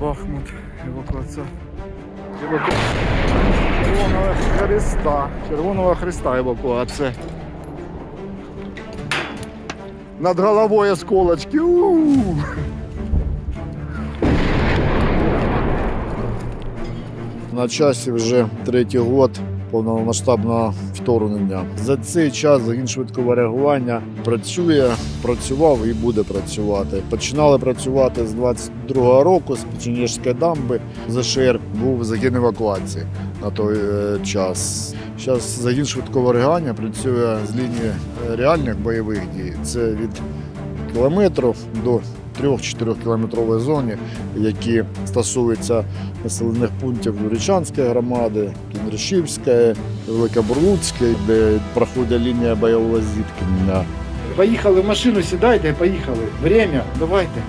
Бахмут, евакуація. Еваку... Червоного Христа. Червоного Христа евакуація. Над головою осколочки. У-у-у. На часі вже третій год повномасштабного вторгнення. За цей час загін швидкого реагування працює, працював і буде працювати. Починали працювати з 22-го року, з Печеніжської дамби. ЗШР був загін евакуації на той е, час. Зараз загін швидкого реагування працює з лінії е, реальних бойових дій. Це від кілометру до 3-4 кілометрової зоні, які стосуються населених пунктів Юрічанської громади, Кіндришівської, Великобурлуцької, де проходить лінія бойового зіткнення. Поїхали в машину, сідайте, поїхали. Время, давайте.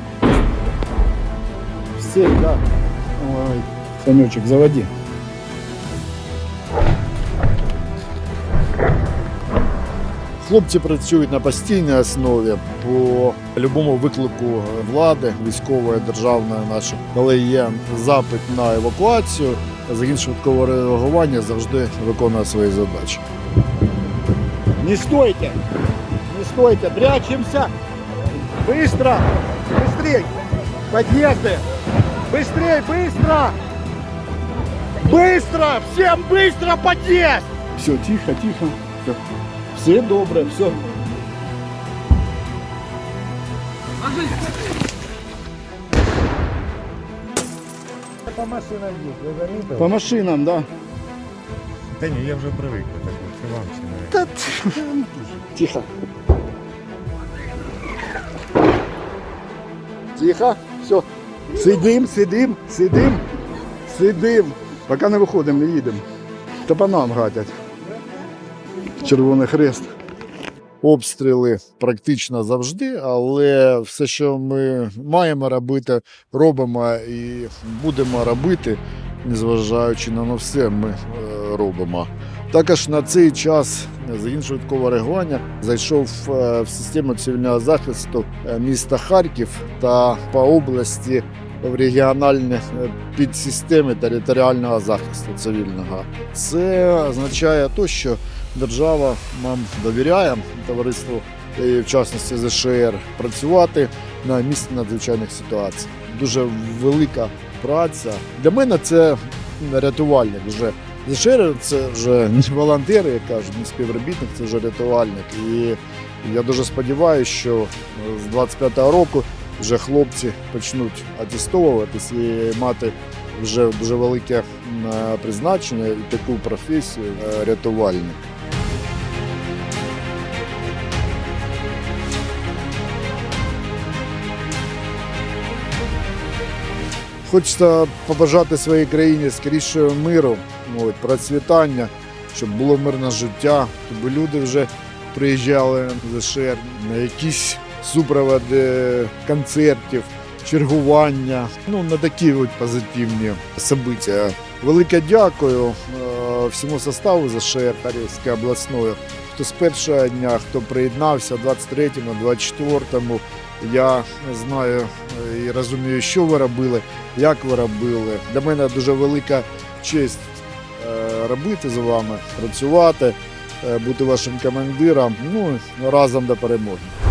Все, да. Ой, Санечек, заводи. Хлопці працюють на постійній основі по будь-якому виклику влади, військової, державної нашої. Коли є запит на евакуацію, загін швидкого реагування завжди виконує свої задачі. Не стойте! Не стойте, прячемся! Быстро! Быстрей! Подъезды! Быстрей, быстро! Быстро! Всем быстро подъезд! Все, тихо, тихо. Все, добре, все. По машинам їх, ви замітили? По машинам, да. Та ні, я вже привик до такого, це вам ще не. Тихо. Тихо. Все. Сидим, сидим, сидим, сидим. Поки не виходимо, не їдемо. Та по нам гатять. Червоний хрест. обстріли практично завжди, але все, що ми маємо робити, робимо і будемо робити, незважаючи на все, ми е, робимо. Також на цей час загін швидкого реагування зайшов е, в систему цивільного захисту е, міста Харків та по області в регіональні е, підсистеми територіального захисту цивільного. Це означає те, що держава нам довіряє товариству, і в частності ЗШР, працювати на місці надзвичайних ситуацій. Дуже велика праця. Для мене це рятувальник вже. ЗШР це вже не волонтери, як кажуть, не співробітник, це вже рятувальник. І я дуже сподіваюся, що з 25-го року вже хлопці почнуть атестовуватись і мати вже дуже велике призначення і таку професію е, рятувальник. Хочеться побажати своїй країні скорішого миру, от, процвітання, щоб було мирне життя, щоб люди вже приїжджали в ЗШР на якісь супроводи концертів, чергування. Ну, на такі от позитивні события. Велике дякую е, всьому составу ЗШР Харківської обласної, хто з першого дня, хто приєднався 23-му, 24-му. Я знаю е, і розумію, що ви робили, як ви робили. Для мене дуже велика честь е, робити з вами, працювати, бути вашим командиром. Ну разом до перемоги.